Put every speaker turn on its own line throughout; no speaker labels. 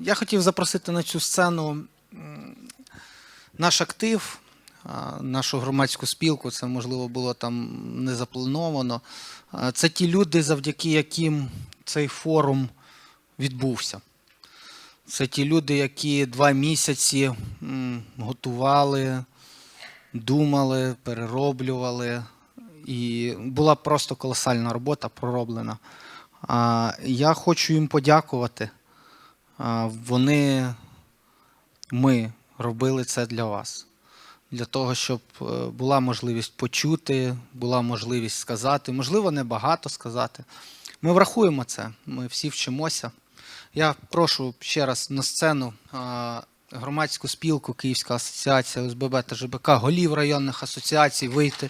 Я хотів запросити на цю сцену наш актив, нашу громадську спілку. Це можливо було там не заплановано. Це ті люди, завдяки яким цей форум відбувся. Це ті люди, які два місяці готували, думали, перероблювали. І була просто колосальна робота пророблена. Я хочу їм подякувати. Вони, ми робили це для вас. Для того, щоб е, була можливість почути, була можливість сказати, можливо, не багато сказати. Ми врахуємо це, ми всі вчимося. Я прошу ще раз на сцену громадську спілку Київська асоціація ОСББ та ЖБК, голів районних асоціацій вийти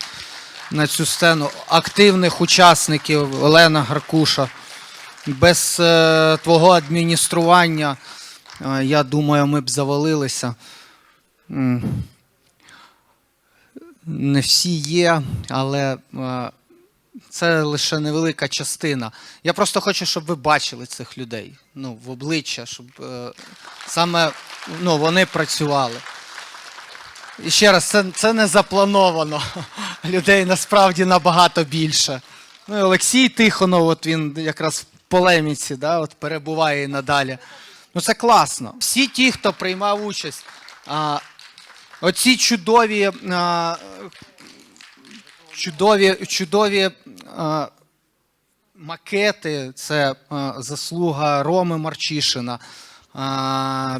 на цю сцену активних учасників Олена Гаркуша. Без е, твого адміністрування, е, я думаю, ми б завалилися. Не всі є, але е, це лише невелика частина. Я просто хочу, щоб ви бачили цих людей ну, в обличчя, щоб е, саме ну, вони працювали. І ще раз, це, це не заплановано. Людей насправді набагато більше. Ну, і Олексій Тихонов, от він якраз полеміці, да, от перебуває і надалі. Ну це класно. Всі ті, хто приймав участь, а, оці чудові, а, чудові, чудові а, макети, це а, заслуга Роми Марчишина. А,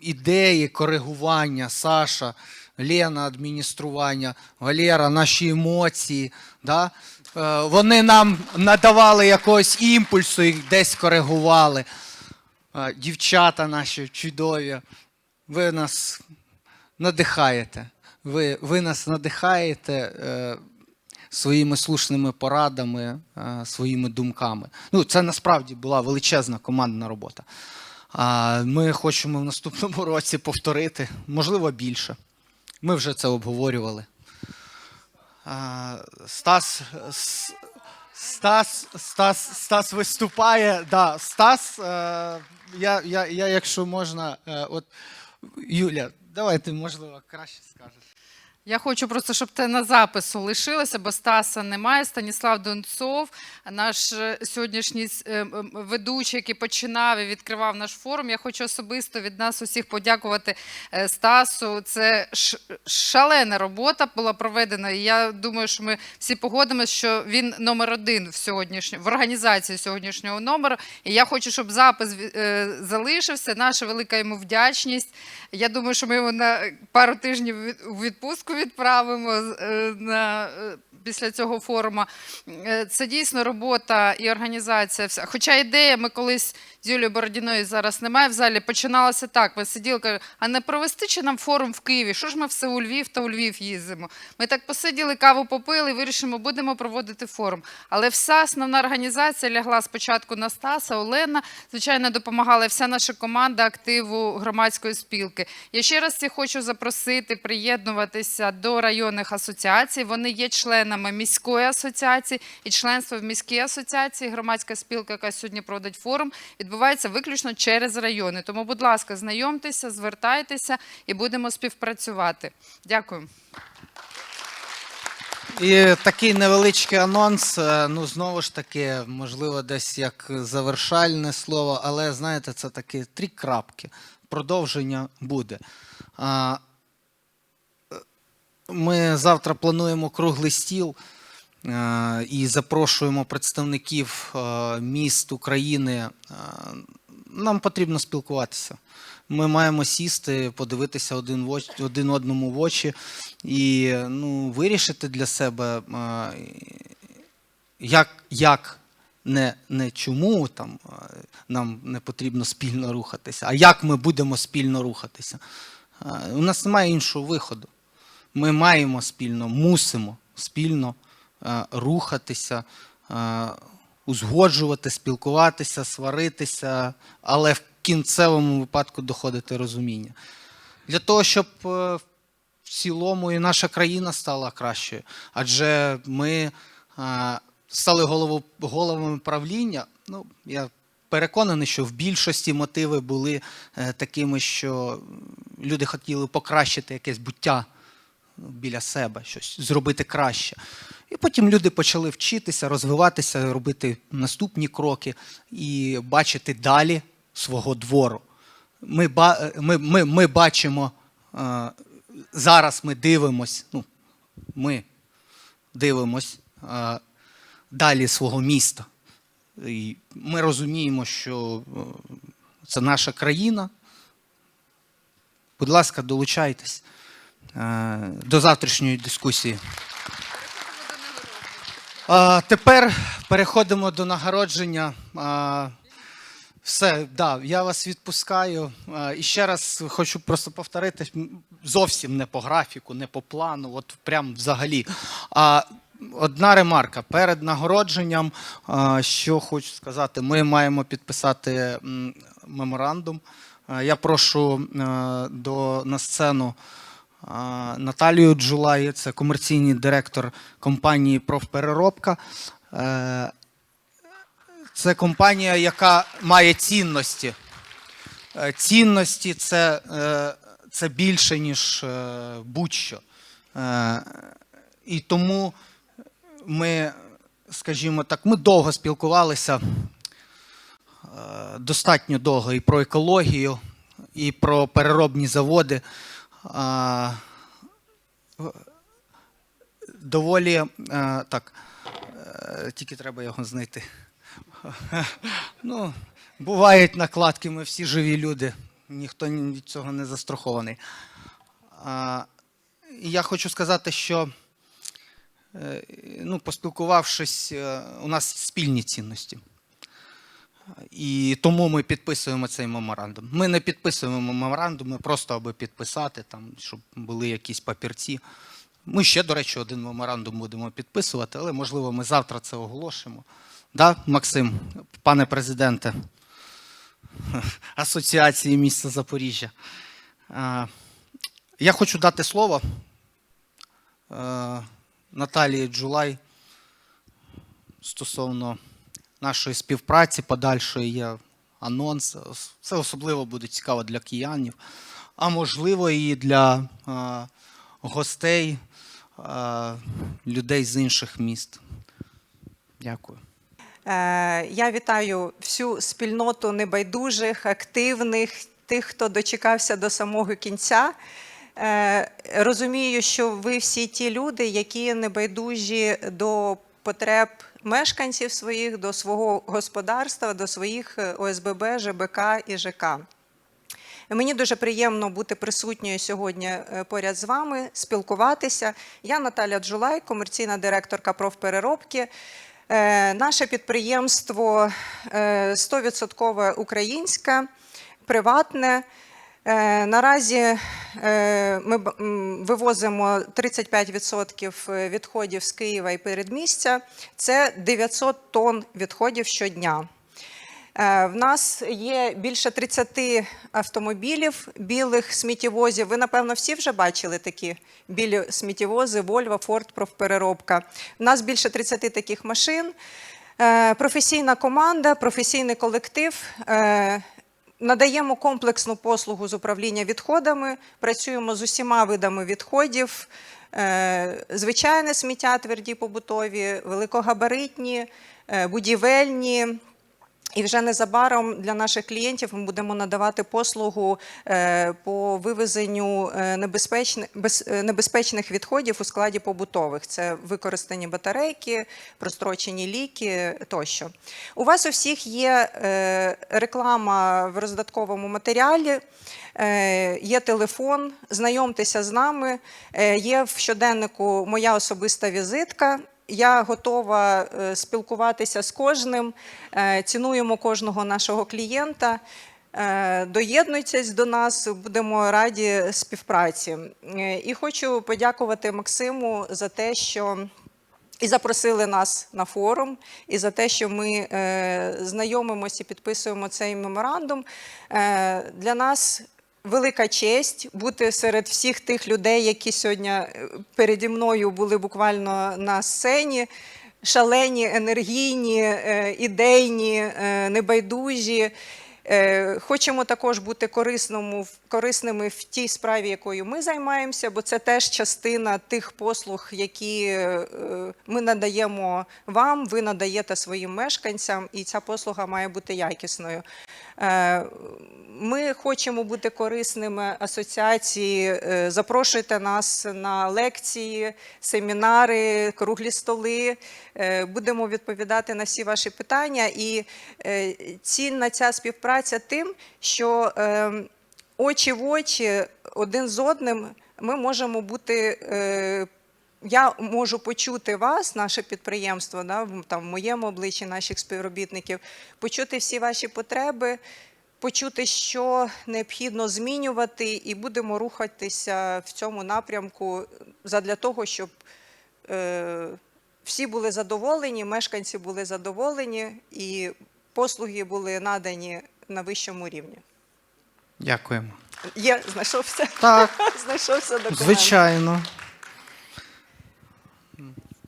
ідеї, коригування, Саша, Лена, адміністрування, Валера, наші емоції. Да? Е, Вони нам надавали якогось імпульсу і десь коригували. Е, Дівчата наші чудові. Ви нас надихаєте. Ви, ви нас надихаєте е, своїми слушними порадами, своїми думками. Ну, це насправді була величезна командна робота. А ми хочемо в наступному році повторити, можливо, більше. Ми вже це обговорювали. Стас, Стас, Стас, Стас виступає. Да, Стас, е, я, я, я, якщо можна, е, от Юля, давай ти, можливо, краще скажеш.
Я хочу просто, щоб це на запису лишилося, бо Стаса немає. Станіслав Донцов, наш е, сьогоднішній е, ведучий, який починав і відкривав наш форум. Я хочу особисто від нас усіх подякувати е, Стасу. Це шалена робота була проведена. І я думаю, що ми всі погодимося, що він номер один в сьогоднішньо в організації сьогоднішнього номеру. І я хочу, щоб запис е, залишився. Наша велика йому вдячність. Я думаю, що ми його на пару тижнів від- відправимо е, на, е, після цього форуму. Е, Це дійсно робота і організація. вся. Хоча ідея, ми колись з Юлією Бородіною зараз немає в залі, починалася так. Ми сиділи, кажуть, а не провести чи нам форум в Києві? Що ж ми все у Львів та у Львів їздимо? Ми так посиділи, каву попили вирішимо, будемо проводити форум. Але вся основна організація лягла спочатку на Стаса, Олена. Звичайно, допомагала вся наша команда активу громадської спілки. Я ще раз всіх хочу запросити приєднуватися до районних асоціацій. Вони є членами міської асоціації і членство в міській асоціації. Громадська спілка, яка сьогодні проводить форум, відбувається виключно через райони. Тому, будь ласка, знайомтеся, звертайтеся і будемо співпрацювати. Дякую.
І такий невеличкий анонс. е, Ну, знову ж таки, можливо, десь як завершальне слово, але знаєте, це такі три крапки. Продовження буде. Ми завтра плануємо круглий стіл е, і запрошуємо представників е, міст України. Е, Нам потрібно спілкуватися. Ми маємо сісти, подивитися один, в очі, один одному в очі і ну, вирішити для себе, як, як не, не чому там, нам не потрібно спільно рухатися, а як ми будемо спільно рухатися. У нас немає іншого виходу. Ми маємо спільно, мусимо спільно е, рухатися, е, узгоджувати, спілкуватися, сваритися, але в кінцевому випадку доходити розуміння. Для того, щоб е, в цілому і наша країна стала кращою. Адже ми стали головами правління. Ну, я переконаний, що в більшості мотиви були такими, що люди хотіли покращити якесь буття біля себе, щось зробити краще. І потім люди почали вчитися, розвиватися, робити наступні кроки і бачити далі свого двору. Ми, ми, ми, ми бачимо, е, зараз ми дивимось, ну, ми дивимось е, далі свого міста. І ми розуміємо, що е, це наша країна. Будь ласка, долучайтесь до завтрашньої дискусії. А, тепер переходимо до нагородження. А, все, да, я вас відпускаю. А, і ще раз хочу просто повторити: зовсім не по графіку, не по плану, от прям взагалі. А, одна ремарка. Перед нагородженням, що хочу сказати, ми маємо підписати меморандум. Я прошу е, до, на сцену Наталію Джулай, це комерційний директор компанії Профпереробка. Е, Це компанія, яка має цінності. Е, Цінності це, е, це більше, ніж будь-що. І тому ми, скажімо так, ми довго спілкувалися, достатньо довго і про екологію, і про переробні заводи. А, Доволі е, так, е, тільки треба його знайти. Ну, бувають накладки, ми всі живі люди, ніхто ні- від цього не застрахований. А, я хочу сказати, що е, ну, поспілкувавшись, у нас спільні цінності. І тому ми підписуємо цей меморандум. Ми не підписуємо меморандуми просто аби підписати, там, щоб були якісь папірці. Ми ще, до речі, один меморандум будемо підписувати, але можливо ми завтра це оголошимо. Да, Максим, пане президенте Асоціації міста Запоріжжя. Я хочу дати слово е, Наталії Джулай стосовно нашої співпраці подальшої є анонс. Це особливо буде цікаво для киянів, а можливо і для е, гостей, е, людей з інших міст. Дякую.
Е, Я вітаю всю спільноту небайдужих, активних, тих, хто дочекався до самого кінця. Е, Розумію, що ви всі ті люди, які небайдужі до потреб мешканців своїх, до свого господарства, до своїх е, ОСББ, ЖБК і ЖК. Мені дуже приємно бути присутньою сьогодні е, поряд з вами, спілкуватися. Я Наталя Джулай, комерційна директорка профпереробки. Е, Наше підприємство е, 100% українське, приватне. Е, Наразі е, ми вивозимо 35% відходів з Києва і передмістя. Це 900 тонн відходів щодня. Е, В нас є більше 30 автомобілів білих сміттєвозів. Ви, напевно, всі вже бачили такі білі сміттєвози Volvo, Ford, профпереробка. У нас більше 30 таких машин. Е, Професійна команда, професійний колектив. Надаємо комплексну послугу з управління відходами, працюємо з усіма видами відходів. Е, Звичайне сміття, тверді побутові, великогабаритні, е, будівельні. І вже незабаром для наших клієнтів ми будемо надавати послугу е, по вивезенню е, е, небезпечних відходів у складі побутових. Це використані батарейки, прострочені ліки тощо. У вас у всіх є реклама в роздатковому матеріалі. Є телефон, знайомтеся з нами. Є в щоденнику моя особиста візитка. Я готова е, спілкуватися з кожним. Е, Цінуємо кожного нашого клієнта. Е, Доєднуйтесь до нас, будемо раді співпраці. І хочу подякувати Максиму за те, що і запросили нас на форум, і за те, що ми знайомимося і підписуємо цей меморандум. Для нас велика честь бути серед всіх тих людей, які сьогодні е, переді мною були буквально на сцені. шалені, енергійні, е, ідейні, е, небайдужі. Е, Хочемо також бути корисними в тій справі, якою ми займаємося, бо це теж частина тих послуг, які е, ми надаємо вам, ви надаєте своїм мешканцям, і ця послуга має бути якісною. Е, Ми хочемо бути корисними асоціації. Запрошуйте нас на лекції, семінари, круглі столи. Будемо відповідати на всі ваші питання. І цінна ця співпраця тим, що е, очі в очі один з одним ми можемо бути. е, я можу почути вас, наше підприємство, да, там, в моєму обличчі наших співробітників, почути всі ваші потреби, почути, що необхідно змінювати, і будемо рухатися в цьому напрямку задля того, щоб е, всі були задоволені, мешканці були задоволені і послуги були надані на вищому рівні.
Дякуємо.
Є, знайшовся,
Так,
знайшовся документ.
звичайно.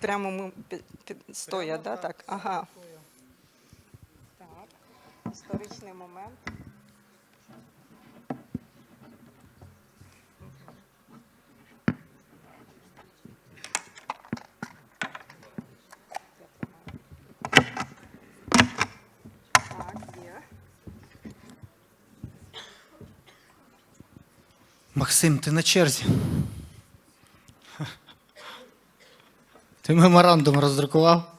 Прямо ми під, під стоя, да? так? Ага. Так. Історичний момент. Так, є.
Максим, ти на черзі. Ти меморандум роздрукував?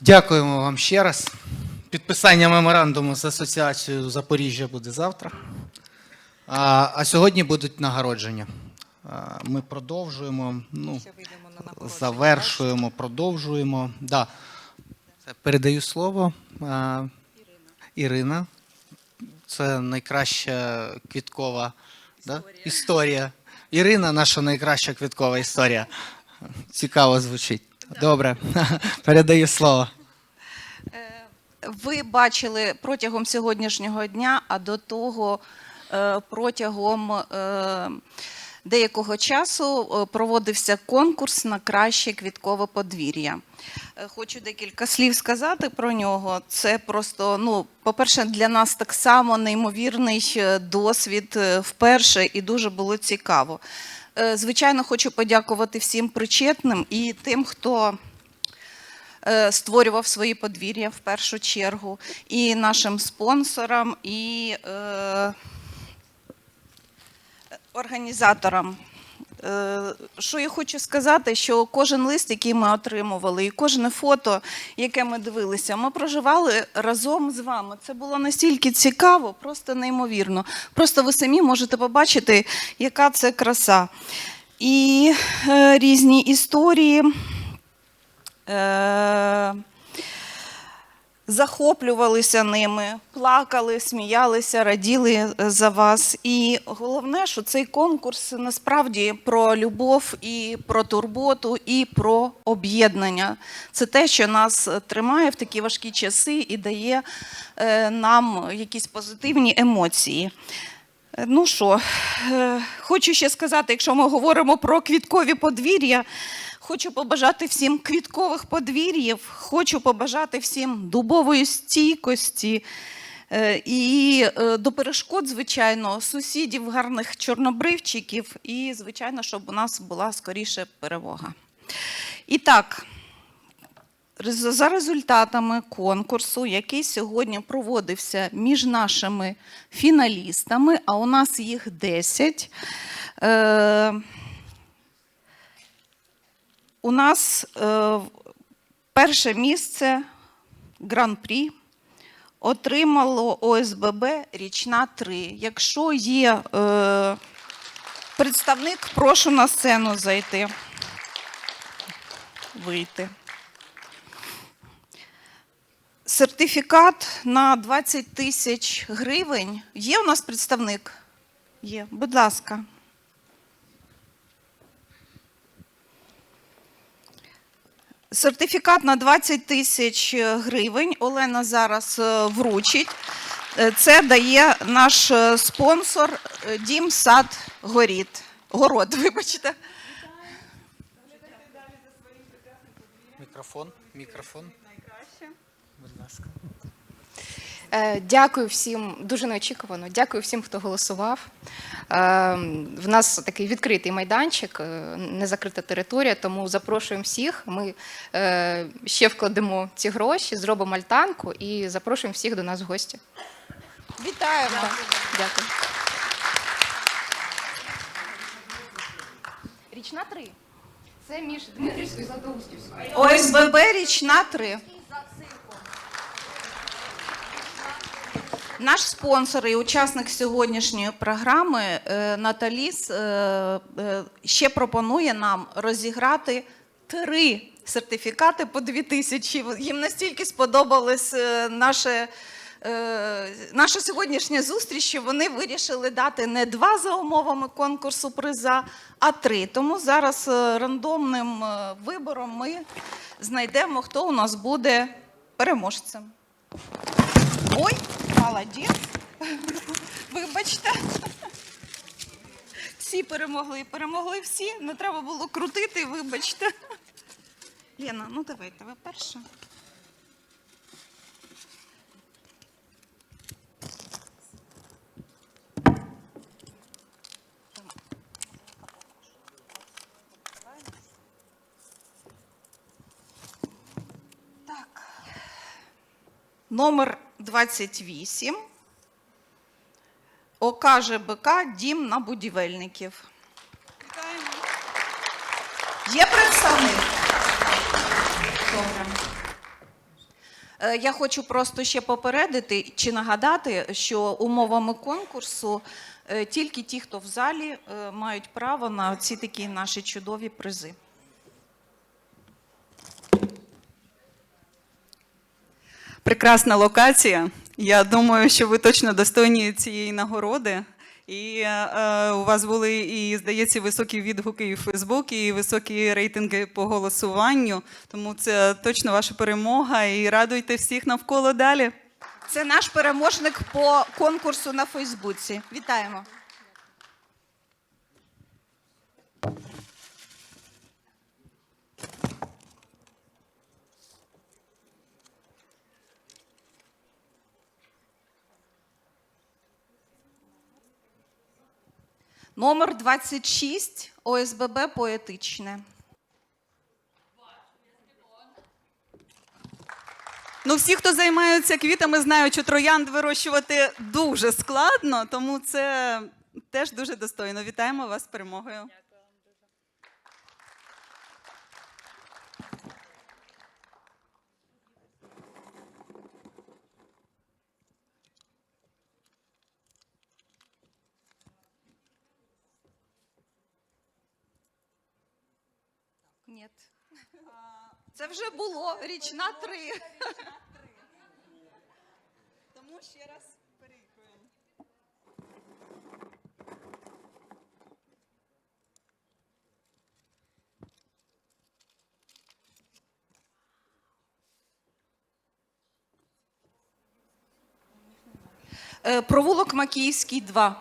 Дякуємо вам ще раз. Підписання меморандуму з асоціацією Запоріжжя буде завтра. А, а сьогодні будуть нагородження. Ми продовжуємо. Ну, завершуємо, продовжуємо. Да. Передаю слово. Ірина. Це найкраща квіткова да? історія. Ірина, наша найкраща квіткова історія. Цікаво звучить. Добре. Передаю слово.
Ви бачили протягом сьогоднішнього дня, а до того е, протягом е, деякого часу е, проводився конкурс на краще квіткове подвір'я. Е, Хочу декілька слів сказати про нього. Це просто, ну, по-перше, для нас так само неймовірний е, досвід вперше і дуже було цікаво. Звичайно, хочу подякувати всім причетним і тим, хто створював свої подвір'я в першу чергу, і нашим спонсорам, і е, організаторам. Е, Що я хочу сказати, що кожен лист, який ми отримували, і кожне фото, яке ми дивилися, ми проживали разом з вами. Це було настільки цікаво, просто неймовірно. Просто ви самі можете побачити, яка це краса. І е, різні історії. Е, захоплювалися ними, плакали, сміялися, раділи е, за вас. І головне, що цей конкурс насправді про любов і про турботу, і про об'єднання. Це те, що нас тримає в такі важкі часи і дає е, нам якісь позитивні емоції. Ну що, е, хочу ще сказати, якщо ми говоримо про квіткові подвір'я, хочу побажати всім квіткових подвір'їв, хочу побажати всім дубової стійкості е, і е, до перешкод, звичайно, сусідів, гарних чорнобривчиків, і, звичайно, щоб у нас була скоріше перемога. І так, за результатами конкурсу, який сьогодні проводився між нашими фіналістами, а у нас їх 10. У нас е, перше місце гран-прі отримало ОСББ Річна 3. Якщо є е, представник, прошу на сцену зайти. Вийти. Сертифікат на 20 тисяч гривень. Є у нас представник? Є. Будь ласка. Сертифікат на 20 тисяч гривень Олена зараз е, вручить. Е, Це дає наш е, спонсор Дім Сад Горід. Город, вибачте.
Мікрофон, мікрофон. Найкраще. Будь ласка.
Е, Дякую всім, дуже неочікувано. Дякую всім, хто голосував. Е, В нас такий відкритий майданчик, е, незакрита територія, тому запрошуємо всіх. Ми ще вкладемо ці гроші, зробимо альтанку і запрошуємо всіх до нас в гості.
Вітаємо!
Дякую. Річна 3. Це між Дмитрівською і Златоустівською.
ОСББ річна 3. Наш спонсор і учасник сьогоднішньої програми е, Наталіс е, е, ще пропонує нам розіграти три сертифікати по дві тисячі. Їм настільки сподобалось наше. Наша сьогоднішня зустріч, що вони вирішили дати не два за умовами конкурсу приза, а три. Тому зараз рандомним вибором ми знайдемо, хто у нас буде переможцем. Ой, молодець. Вибачте. Всі перемогли. Перемогли всі. Не треба було крутити, вибачте. Лена, ну давайте, ви перша. Так. Номер 28. ОК ЖБК Дім на будівельників. Є представник? Добре. Е, Я хочу просто ще попередити чи нагадати, що умовами конкурсу е, тільки ті, хто в залі, е, мають право на ці такі наші чудові призи.
Прекрасна локація. Я думаю, що ви точно достойні цієї нагороди. І е, у вас були і, здається, високі відгуки і в Фейсбук, і високі рейтинги по голосуванню. Тому це точно ваша перемога. І радуйте всіх навколо далі.
Це наш переможник по конкурсу на Фейсбуці. Вітаємо. Номер 26 ОСББ поетичне.
Ну, всі, хто займаються квітами, знають, що троянд вирощувати дуже складно, тому це теж дуже достойно. Вітаємо вас з перемогою.
Ні. Це вже було річна 3.
Тому ще раз переїхаємо.
Е, Провулок Макіївський 2.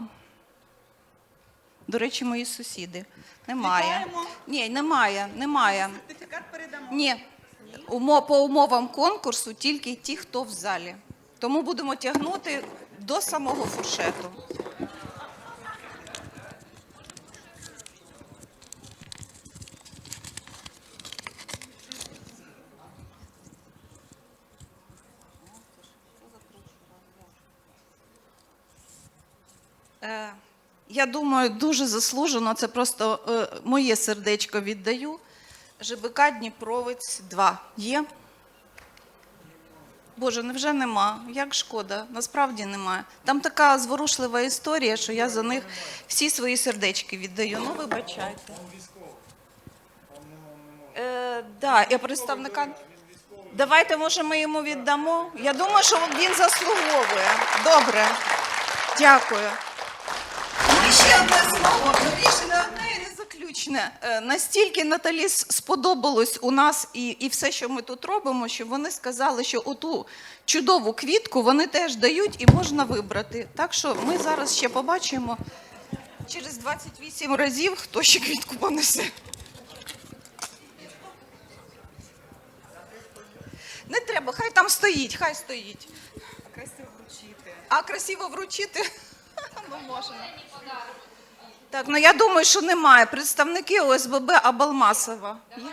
До речі, мої сусіди. Немає.
Вітаємо.
Ні, немає, немає.
Сертифікат передамо.
Ні. По умовам конкурсу тільки ті, хто в залі. Тому будемо тягнути до самого фуршету. Е, Я думаю, дуже заслужено. Це просто е, моє сердечко віддаю. ЖБК Дніпровець 2. Є? Боже, невже нема? Як шкода, насправді немає. Там така зворушлива історія, що я за них всі свої сердечки віддаю. Ну, вибачайте. Е, да, я представника. Давайте, може, ми йому віддамо. Я думаю, що він заслуговує. Добре. Дякую. І ще одне слово. Рішення одне і не заключне. заключне. Е, Настільки Наталі сподобалось у нас і, і все, що ми тут робимо, що вони сказали, що оту чудову квітку вони теж дають і можна вибрати. Так що ми зараз ще побачимо через 28 разів, хто ще квітку понесе. Не треба, хай там стоїть, хай стоїть. Красиво вручити. А красиво вручити? Ну, можна. Так, ну я думаю, що немає. Представники ОСББ Абалмасова. Є?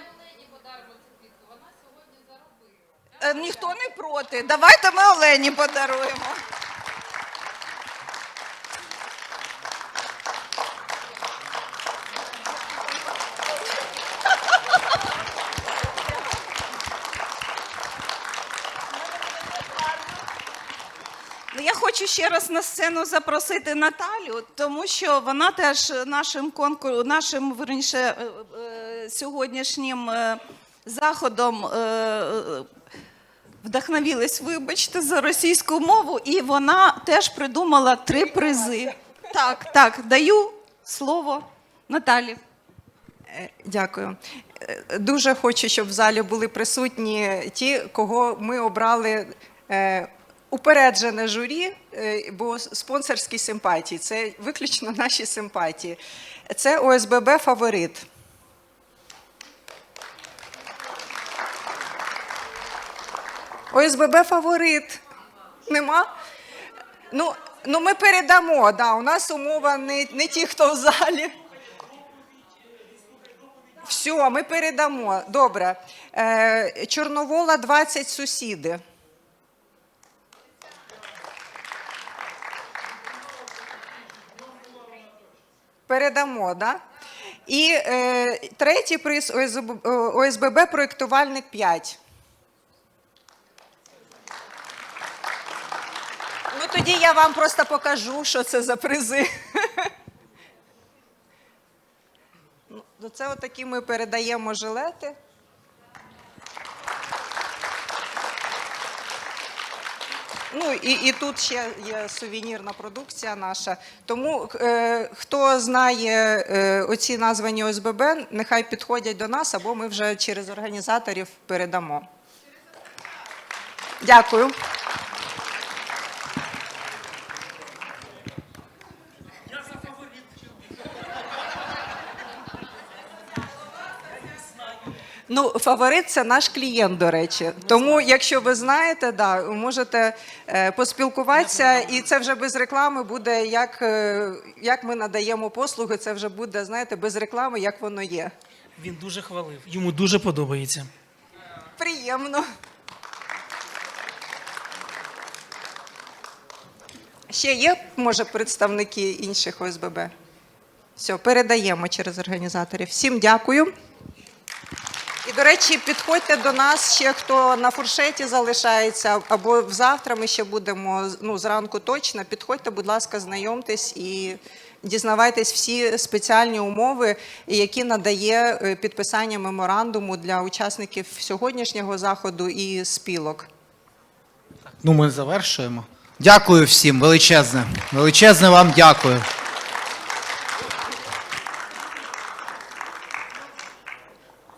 Е, Ніхто не проти. Давайте ми Олені подаруємо. Хочу ще раз на сцену запросити Наталю, тому що вона теж нашим конкурсом, нашим верніше, е, е, сьогоднішнім е, заходом вдохновилась, вибачте, за російську мову, і вона теж придумала три призи. Так, так, даю слово Наталі.
Дякую. Дуже хочу, щоб в залі були присутні ті, кого ми обрали упереджене журі, е, бо спонсорські симпатії це виключно наші симпатії. Це ОСББ Фаворит. ОСББ Фаворит. Нема? Ну, ну ми передамо. Да, у нас умова не, не ті, хто в залі. Все, ми передамо. Добре. Е, Чорновола 20 сусіди. Передамо, да? І е, третій приз ОСБ, ОСББ проєктувальник 5. Ну тоді я вам просто покажу, що це за призи. Ну, це отакі ми передаємо жилети. Ну і, і тут ще є сувенірна продукція наша. Тому е, хто знає е, оці названі ОСББ, нехай підходять до нас, або ми вже через організаторів передамо. Дякую. Ну, фаворит це наш клієнт, до речі. Тому, якщо ви знаєте, да, можете е, поспілкуватися, і це вже без реклами буде, як, е, як ми надаємо послуги, це вже буде, знаєте, без реклами, як воно є.
Він дуже хвалив. Йому дуже подобається.
Приємно. Ще є, може, представники інших ОСББ? Все, передаємо через організаторів. Всім дякую. До речі, підходьте до нас ще хто на фуршеті залишається, або завтра ми ще будемо ну, зранку точно. Підходьте, будь ласка, знайомтесь і дізнавайтесь всі спеціальні умови, які надає е, підписання меморандуму для учасників сьогоднішнього заходу і спілок.
Ну, ми завершуємо. Дякую всім, величезне. Величезне вам дякую.